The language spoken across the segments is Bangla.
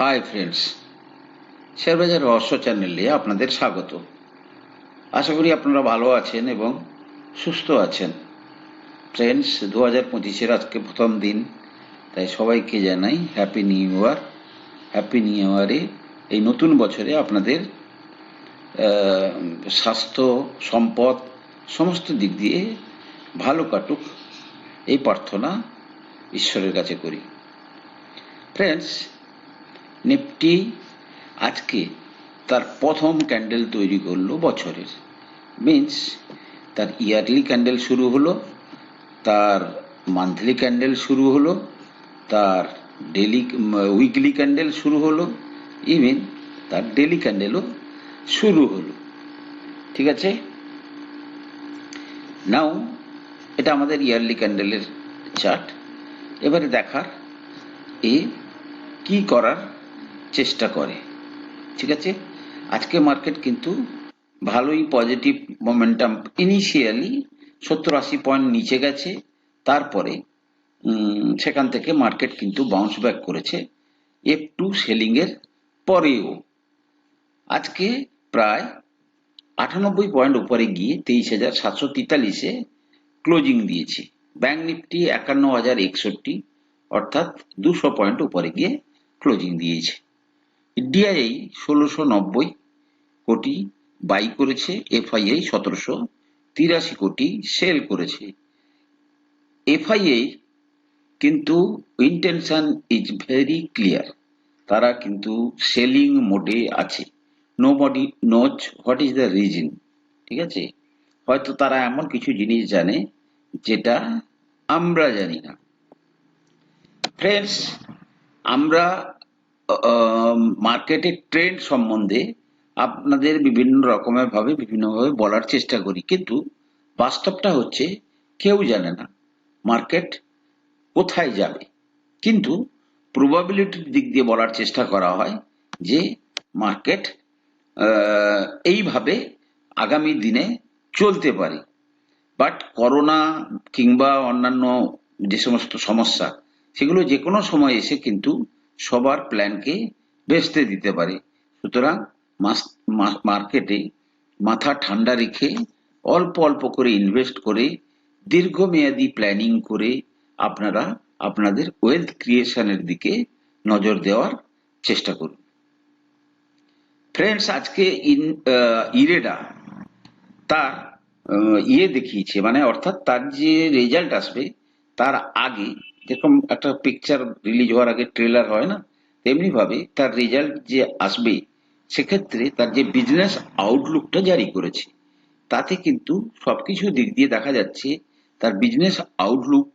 হাই ফ্রেন্ডস শেয়ারবাজার রহস্য চ্যানেলে আপনাদের স্বাগত। আশা করি আপনারা ভালো আছেন এবং সুস্থ আছেন। ফ্রেন্ডস দু হাজার পঁচিশের আজকে প্রথম দিন, তাই সবাইকে জানাই happy new year happy new ইয়ারে এই নতুন বছরে আপনাদের স্বাস্থ্য, সম্পদ, সমস্ত দিক দিয়ে ভালো কাটুক, এই প্রার্থনা ঈশ্বরের কাছে করি। ফ্রেন্ডস নিফটি আজকে তার প্রথম ক্যান্ডেল তৈরি করল বছরের। মিন্স তার ইয়ারলি ক্যান্ডেল শুরু হলো, তার মান্থলি ক্যান্ডেল শুরু হলো, তার ডেলি উইকলি ক্যান্ডেল শুরু হলো ইভেন তার ডেলি ক্যান্ডেলও শুরু হলো। ঠিক আছে? নাও এটা আমাদের ইয়ারলি ক্যান্ডেলের চার্ট এবারে দেখার এ কি করার চেষ্টা করে। ঠিক আছে? আজকে মার্কেট কিন্তু ভালোই পজিটিভ মোমেন্টাম ইনিশিয়ালি সত্তর আশি পয়েন্ট নিচে গেছে, তারপরে সেখান থেকে মার্কেট কিন্তু বাউন্স ব্যাক করেছে এফ টু সেলিংয়ের পরেও। আজকে প্রায় আটানব্বই পয়েন্ট উপরে গিয়ে তেইশ হাজার সাতশো তেতাল্লিশে ক্লোজিং দিয়েছে। ব্যাংক নিফটি একান্ন হাজার একষট্টি, অর্থাৎ দুশো পয়েন্ট উপরে গিয়ে ক্লোজিং দিয়েছে। ডিআইআই ষোলোশো নব্বই কোটি বাই করেছে এফআইআই সতেরোশো তিরাশি কোটি সেল করেছে। এফআইআই কিন্তু ইন্টেনশন ইজ ভেরি ক্লিয়ার তারা কিন্তু সেলিং মোডে আছে। Nobody knows what is the reason ঠিক আছে? হয়তো তারা এমন কিছু জিনিস জানে যেটা আমরা জানি না। ফ্রেন্ডস আমরা মার্কেটের ট্রেন্ড সম্বন্ধে আপনাদের বিভিন্ন রকমের ভাবে, বিভিন্নভাবে বলার চেষ্টা করি। কিন্তু বাস্তবটা হচ্ছে, কেউ জানে না মার্কেট কোথায় যাবে। কিন্তু প্রবাবিলিটির দিক দিয়ে বলার চেষ্টা করা হয় যে মার্কেট এইভাবে আগামী দিনে চলতে পারে। বাট করোনা কিংবা অন্যান্য যে সমস্ত সমস্যা, সেগুলো যে কোনো সময় এসে কিন্তু সবার প্ল্যানকে ভেস্তে দিতে পারে। সুতরাং মার্কেটে মাথা ঠান্ডা রেখে অল্প অল্প করে ইনভেস্ট করে দীর্ঘমেয়াদী প্ল্যানিং করে আপনারা আপনাদের ওয়েলথ ক্রিয়েশনের দিকে নজর দেওয়ার চেষ্টা করুন। ফ্রেন্ডস আজকে ইন ইরেডা তার ইয়ে দেখিয়েছে মানে অর্থাৎ তার যে রেজাল্ট আসবে, তার আগে যেরকম একটা পিকচার রিলিজ হওয়ার আগে ট্রেলার হয় না, তেমনি ভাবে তার রেজাল্ট যে আসবে, সেক্ষেত্রে তার যে বিজনেস আউটলুকটা জারি করেছে, তাতে কিন্তু সবকিছু দিক দিয়ে দেখা যাচ্ছে তার বিজনেস আউটলুক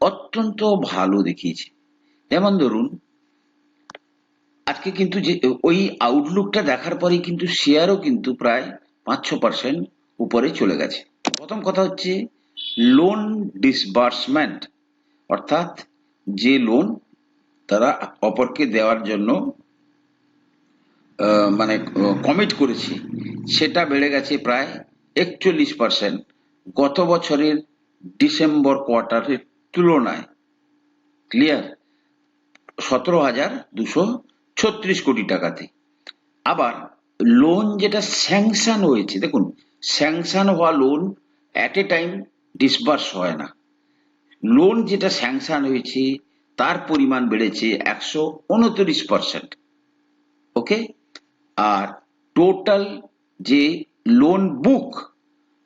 অত্যন্ত ভালো দেখিয়েছে। যেমন ধরুন, আজকে কিন্তু যে ওই আউটলুকটা দেখার পরেই কিন্তু শেয়ারও কিন্তু প্রায় পাঁচ ছ পার্সেন্ট উপরে চলে গেছে। প্রথম কথা হচ্ছে লোন ডিসবার্সমেন্ট অর্থাৎ যে লোন তারা অপরকে দেওয়ার জন্য মানে কমিট করেছে, সেটা বেড়ে গেছে প্রায় একচল্লিশ পার্সেন্ট গত বছরের ডিসেম্বর কোয়ার্টারের তুলনায়। ক্লিয়ার সতেরো হাজার দুশো ছত্রিশ কোটি টাকাতে। আবার লোন যেটা স্যাংশন হয়েছে, দেখুন স্যাংশন হওয়া loan at a time disburse হয় না। লোন যেটা স্যাংশন হয়েছে, তার পরিমাণ বেড়েছে একশো উনত্রিশ পার্সেন্ট ওকে আর টোটাল যে লোন বুক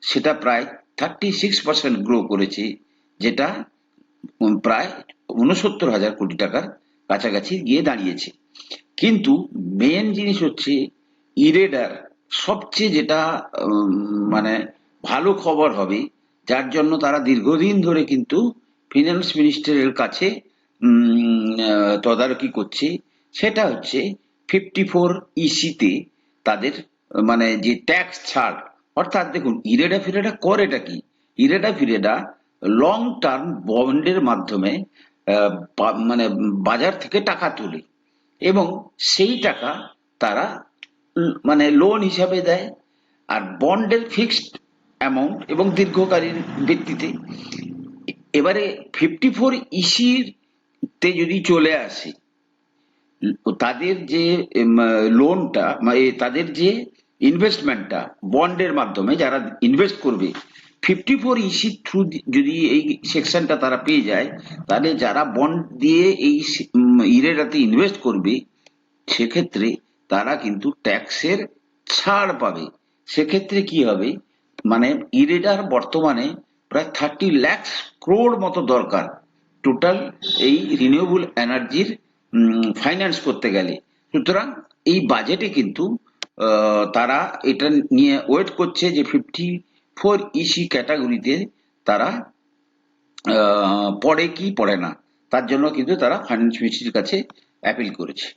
সেটা প্রায় থার্টি সিক্স পার্সেন্ট গ্রো করেছে, যেটা প্রায় উনসত্তর হাজার কোটি টাকার কাছাকাছি গিয়ে দাঁড়িয়েছে। কিন্তু মেন জিনিস হচ্ছে ইরেডার সবচেয়ে যেটা মানে ভালো খবর হবে, যার জন্য তারা দীর্ঘদিন ধরে কিন্তু ফিনান্স মিনিস্টারের কাছে তদারকি করছে। সেটা হচ্ছে ফিফটি ফোর ইসিতে তাদের মানে যে ট্যাক্স ছাড়, অর্থাৎ দেখুন, ইরেডা ফিরেডা করেটা কি? ইরেডা ফিরেডা লং টার্ম বন্ডের মাধ্যমে মানে বাজার থেকে টাকা তোলে এবং সেই টাকা তারা মানে লোন হিসাবে দেয়। আর বন্ডের ফিক্সড অ্যামাউন্ট এবং দীর্ঘকালীন ভিত্তিতে এবারে ফিফটি ফোর ইসির তে যদি চলে আসে, তাদের যে লোনটা তাদের যে ইনভেস্টমেন্টটা বন্ডের মাধ্যমে যারা ইনভেস্ট করবে ফিফটি ফোর ইসি থ্রু যদি এই সেকশনটা তারা পেয়ে যায়, তাহলে যারা বন্ড দিয়ে এই ইরেটাতে ইনভেস্ট করবে, সেক্ষেত্রে তারা কিন্তু ট্যাক্সের ছাড় পাবে। সেক্ষেত্রে কি হবে? মানে ইরেডার বর্তমানে প্রায় থার্টি ল্যাক্স ক্রোড় মতো দরকার। টোটাল এই রিনিউয়েবল এনার্জির ফাইন্যান্স করতে গেলে। সুতরাং এই বাজেটে কিন্তু তারা এটা নিয়ে ওয়েট করছে যে ফিফটি ফোর ইসি ক্যাটাগরিতে তারা পড়ে কি পড়ে না। তার জন্য কিন্তু তারা ফাইন্যান্স মিনিস্ট্রির কাছে অ্যাপিল করেছে।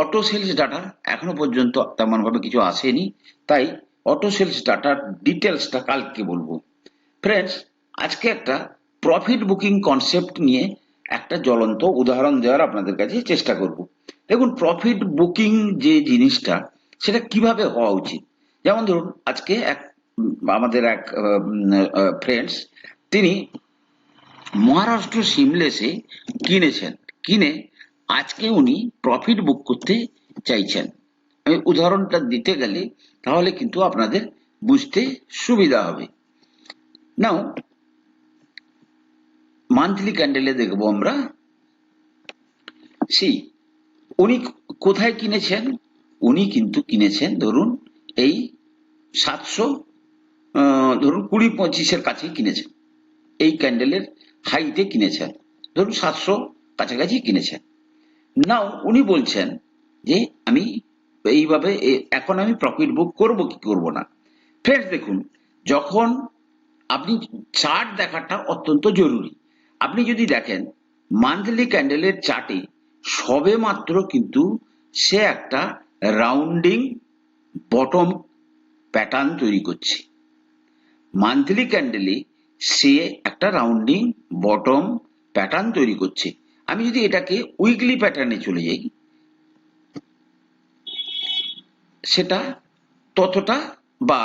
অটো সেলস ডাটা এখনও পর্যন্ত তেমনভাবে কিছু আসেনি। তাই অটো সেলস ডাটার ডিটেলসটা কালকে বলব। ফ্রেন্ডস আজকে একটা প্রফিট বুকিং কনসেপ্ট নিয়ে একটা জ্বলন্ত উদাহরণ দেওয়ার আপনাদের কাছে চেষ্টা করব। দেখুন প্রফিট বুকিং যে জিনিসটা, সেটা কীভাবে হওয়া উচিত? যেমন ধরুন, আজকে এক, আমাদের এক ফ্রেন্ডস তিনি মহারাষ্ট্র সিমলেসে কিনেছেন। কিনে আজকে উনি প্রফিট বুক করতে চাইছেন। আমি উদাহরণটা দিতে গেলে তাহলে কিন্তু আপনাদের বুঝতে সুবিধা হবে। নাও মান্থলি ক্যান্ডেলে দেখব আমরা। সি, উনি কোথায় কিনেছেন? উনি কিন্তু কিনেছেন, ধরুন, এই সাতশো ধরুন, কুড়ি পঁচিশের কাছে কিনেছেন। এই ক্যান্ডেলের হাইতে কিনেছেন। ধরুন, সাতশো কাছাকাছি কিনেছেন। নাও, উনি বলছেন যে, আমি এইভাবে এখন আমি প্রফিট বুক করব কি করব না। ফ্রেন্ডস দেখুন, যখন আপনি চার্ট দেখাটা অত্যন্ত জরুরি। আপনি যদি দেখেন মান্থলি ক্যান্ডেলের চার্টে সবে মাত্র কিন্তু সে একটা রাউন্ডিং বটম প্যাটার্ন তৈরি করছে। মান্থলি ক্যান্ডেলে সে একটা রাউন্ডিং বটম প্যাটার্ন তৈরি করছে। আমি যদি এটাকে উইকলি প্যাটার্নে চলে যাই, সেটা ততটা বা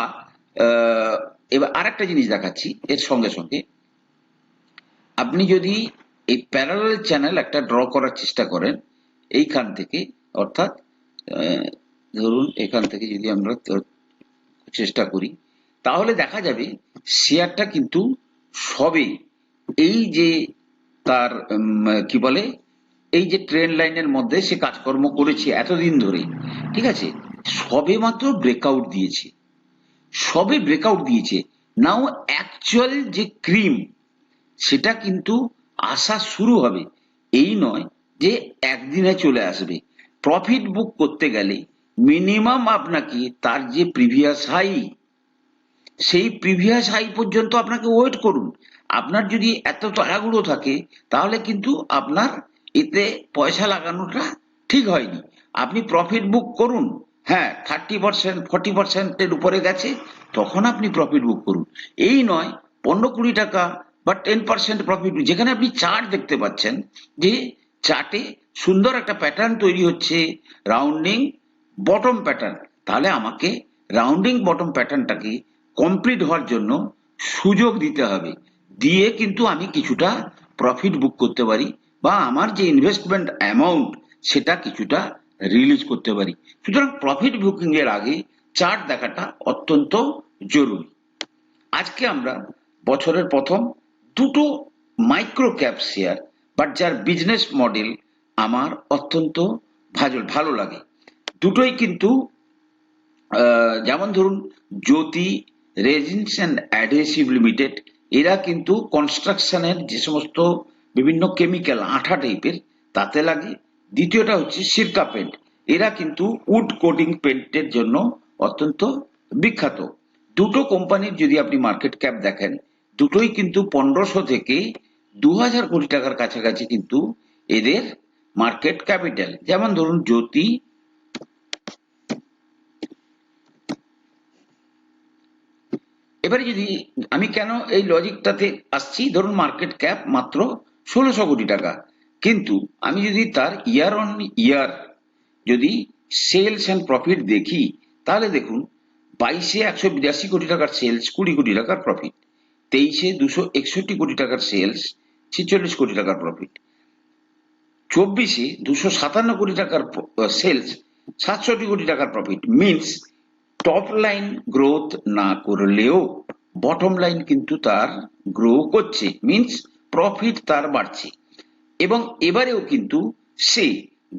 এবার আরেকটা জিনিস দেখাচ্ছি, এর সঙ্গে সঙ্গে আপনি যদি এই প্যারালাল চ্যানেল একটা ড্র করার চেষ্টা করেন, এইখান থেকে, অর্থাৎ ধরুন এখান থেকে যদি আমরা চেষ্টা করি, তাহলে দেখা যাবে শেয়ারটা কিন্তু সবে এই যে তার কি বলে, এই যে ট্রেন লাইনের মধ্যে সে কাজকর্ম করেছে এতদিন ধরে ঠিক আছে? সবে মাত্র ব্রেকআউট দিয়েছে। সবে ব্রেকআউট দিয়েছে। নাও অ্যাকচুয়াল যে ক্রিম সেটা কিন্তু আসা শুরু হবে। এই নয় যে একদিনে চলে আসবে। প্রফিট বুক করতে গেলে মিনিমাম আপনাকে তার যে প্রিভিয়াস হাই সেই প্রিভিয়াস হাই পর্যন্ত আপনাকে ওয়েট করুন। আপনার যদি এত তাড়াহুড়ো থাকে, তাহলে কিন্তু আপনার এতে পয়সা লাগানোটা ঠিক হয়নি। আপনি প্রফিট বুক করুন। হ্যাঁ থার্টি পার্সেন্ট ফর্টি পার্সেন্টের উপরে গেছে, তখন আপনি প্রফিট বুক করুন। এই নয়, পনেরো কুড়ি টাকা বা টেন পার্সেন্ট প্রফিট যেখানে আপনি চার্ট দেখতে পাচ্ছেন, যে চার্টে সুন্দর একটা প্যাটার্ন তৈরি হচ্ছে রাউন্ডিং বটম প্যাটার্ন তাহলে আমাকে রাউন্ডিং বটম প্যাটার্নটাকে কমপ্লিট হওয়ার জন্য সুযোগ দিতে হবে। দিয়ে কিন্তু আমি কিছুটা প্রফিট বুক করতে পারি বা আমার যে ইনভেস্টমেন্ট অ্যামাউন্ট সেটা কিছুটা রিলিজ করতে পারি। সুতরাং প্রফিট বুকিং এর আগে চার্ট দেখাটা অত্যন্ত জরুরি। আজকে আমরা বছরের প্রথম দুটো মাইক্রো ক্যাপ শেয়ার বাট যার বিজনেস মডেল আমার অত্যন্ত ভালো ভালো লাগে। দুটোই কিন্তু যেমন ধরুন, Jyoti resins and adhesive limited এরা কিন্তু কনস্ট্রাকশনের যে সমস্ত বিভিন্ন কেমিক্যাল আঠা টাইপের তাতে লাগে। দ্বিতীয়টা হচ্ছে সিরকা পেন্ট এরা কিন্তু উড কোটিং পেন্টের জন্য অত্যন্ত বিখ্যাত। দুটো কোম্পানির যদি আপনি মার্কেট ক্যাপ দেখেন দুটোই কিন্তু পনেরোশো থেকে দু হাজার কোটি টাকার কাছাকাছি কিন্তু এদের মার্কেট ক্যাপিটাল যেমন ধরুন জ্যোতি, এবারে যদি আমি কেন এই লজিকটাতে আসছি? ধরুন মার্কেট ক্যাপ মাত্র ষোলোশো কোটি টাকা। কিন্তু আমি যদি তার ইয়ার অন ইয়ার যদি সেলস অ্যান্ড প্রফিট দেখি, তাহলে দেখুন বাইশে একশো বিরাশি কোটি টাকার সেলস কুড়ি কোটি টাকার প্রফিট তেইশে দুশো একষট্টি কোটি টাকার সেলস ছেচল্লিশ কোটি টাকার প্রফিট চব্বিশে দুশো সাতান্ন কোটি টাকার সেলস সাতষট্টি কোটি টাকার profit means top line growth না করলেও বটম লাইন কিন্তু তার গ্রো করছে। মিনস প্রফিট তার বাড়ছে। এবং এবারেও কিন্তু সে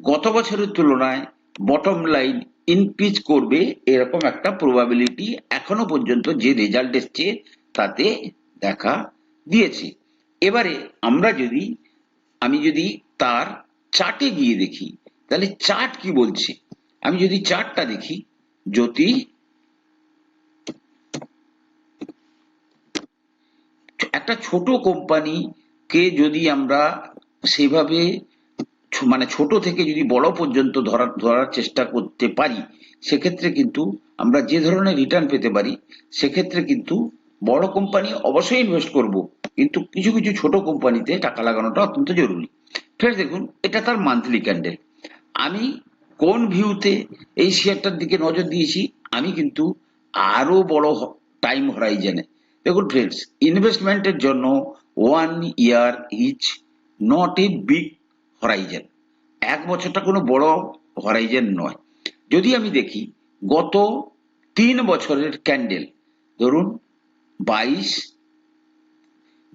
গত বছরের তুলনায় বটম লাইন ইনক্রিজ করবে, এরকম একটা প্রবাবিলিটি এখনও পর্যন্ত যে রেজাল্ট এসছে, তাতে দেখা দিয়েছে। এবারে আমরা যদি, আমি যদি তার চার্টে গিয়ে দেখি, তাহলে চার্ট কি বলছে? আমি যদি চার্টটা দেখি যদি একটা ছোট কোম্পানি কে যদি আমরা সেভাবে মানে ছোট থেকে যদি বড় পর্যন্ত ধরার ধরার চেষ্টা করতে পারি, সেক্ষেত্রে কিন্তু আমরা যে ধরনের রিটার্ন পেতে পারি, সেক্ষেত্রে কিন্তু বড় কোম্পানি অবশ্যই ইনভেস্ট করব, কিন্তু কিছু কিছু ছোট কোম্পানিতে টাকা লাগানোটা অত্যন্ত জরুরি। ফের দেখুন, এটা তার মান্থলি ক্যান্ডেল আমি কোন ভিউতে এই শেয়ারটার দিকে নজর দিয়েছি, আমি কিন্তু আরও বড় টাইম হরাইজেনে দেখুন ফ্রেন্ডস ইনভেস্টমেন্টের জন্য one year is not a big horizon এক বছরটা কোনো বড় হরাইজেন নয়। যদি আমি দেখি, গত তিন বছরের ক্যান্ডেল ধরুন বাইশ,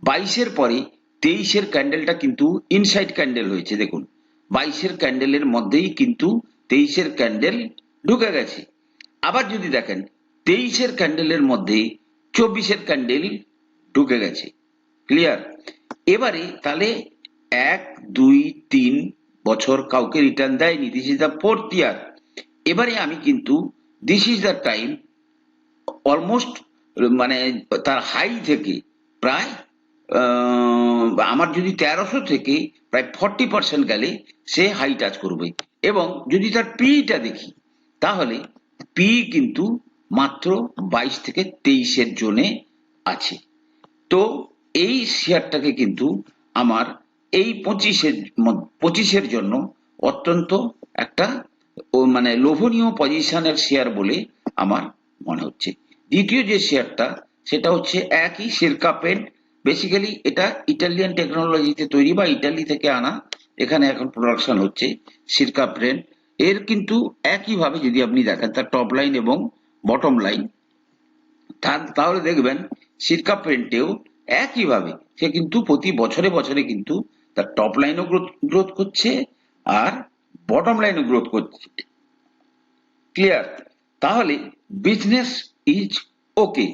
বাইশের পরে তেইশের ক্যান্ডেলটা কিন্তু ইনসাইড ক্যান্ডেল হয়েছে, দেখুন। বাইশের ক্যান্ডেলের মধ্যেই কিন্তু তেইশের ক্যান্ডেল ঢুকে গেছে। আবার যদি দেখেন, তেইশের ক্যান্ডেলের মধ্যে চব্বিশের ক্যান্ডেল ঢুকে গেছে। ক্লিয়ার এবারে তাহলে এক, দুই, তিন বছর কাউকে রিটার্ন দেয়নি। This is the fourth year এবারে আমি কিন্তু this is the time almost মানে তার হাই থেকে প্রায় আমার যদি তেরোশো থেকে প্রায় ফর্টি পার্সেন্ট গেলে সে হাই টাচ করবে। এবং যদি তার পিটা দেখি, তাহলে পি কিন্তু মাত্র বাইশ থেকে তেইশের জোনে আছে। তো এই শেয়ারটাকে কিন্তু আমার এই পঁচিশের পঁচিশের জন্য অত্যন্ত একটা মানে লোভনীয় পজিশনের শেয়ার বলে আমার মনে হচ্ছে। দ্বিতীয় যে শেয়ারটা, সেটা হচ্ছে একই সিরকা পেন্ট। বেসিক্যালি এটা ইটালিয়ান টেকনোলজিতে তৈরি বা ইটালি থেকে আনা। এখানে এখন প্রোডাকশন হচ্ছে সিরকা প্রেন্ট এর কিন্তু একইভাবে যদি আপনি দেখেন, তার টপ লাইন এবং বটম লাইন তাহলে দেখবেন সিরকা প্রিন্টেও একইভাবে সে কিন্তু প্রতি বছরে বছরে কিন্তু তার টপ লাইনও গ্রোথ করছে আর বটম লাইনও গ্রোথ করছে। ক্লিয়ার তাহলে বিজনেস ইজ ওকে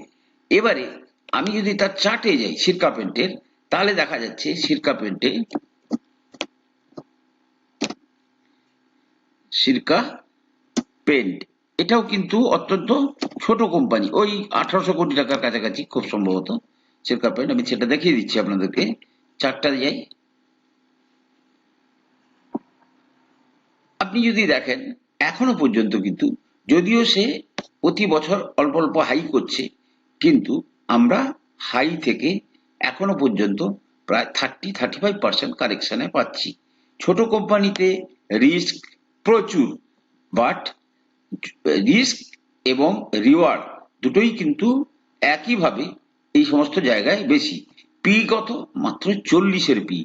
এবারে আমি যদি তার চার্টে যাই সিরকা পেন্টের তাহলে দেখা যাচ্ছে সিরকা পেন্টে সিরকা পেন্ট এটাও কিন্তু অত্যন্ত ছোট কোম্পানি ওই আঠারোশো কোটি টাকার কাছাকাছি খুব সম্ভবত সিরকা পেন্ট আমি সেটা দেখিয়ে দিচ্ছি আপনাদেরকে। চারটা যাই। আপনি যদি দেখেন, এখনও পর্যন্ত কিন্তু যদিও সে প্রতি বছর অল্প অল্প হাই করছে। কিন্তু আমরা হাই থেকে এখনও পর্যন্ত প্রায় থার্টি থার্টি ফাইভ পার্সেন্ট কারেকশনে পাচ্ছি। ছোট কোম্পানিতে রিস্ক প্রচুর বাট রিস্ক এবং রিওয়ার্ড দুটোই কিন্তু একইভাবে এই সমস্ত জায়গায় বেশি। পি কত? মাত্র চল্লিশের পি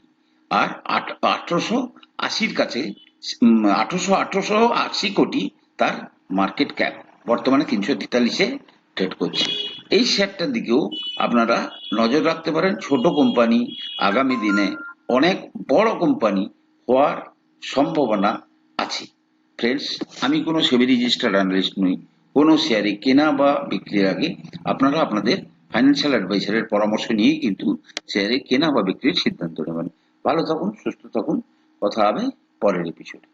আর আট, আঠারোশো আশির কাছে আঠারোশো আঠারোশো আশি কোটি তার মার্কেট ক্যাপ বর্তমানে তিনশো তেতাল্লিশে ট্রেড করছে। এই শেয়ারটার দিকেও আপনারা নজর রাখতে পারেন, ছোট কোম্পানি আগামী দিনে অনেক বড় কোম্পানি হওয়ার সম্ভাবনা আছে। ফ্রেন্ডস আমি কোনো সেবি রেজিস্টার্ড অ্যানালিস্ট নই। কোনো শেয়ারে কেনা বা বিক্রির আগে আপনারা আপনাদের ফাইন্যান্সিয়াল অ্যাডভাইসারের পরামর্শ নিয়েই কিন্তু শেয়ারে কেনা বা বিক্রির সিদ্ধান্ত নেবেন। ভালো থাকুন, সুস্থ থাকুন। কথা হবে পরের এপিসোডে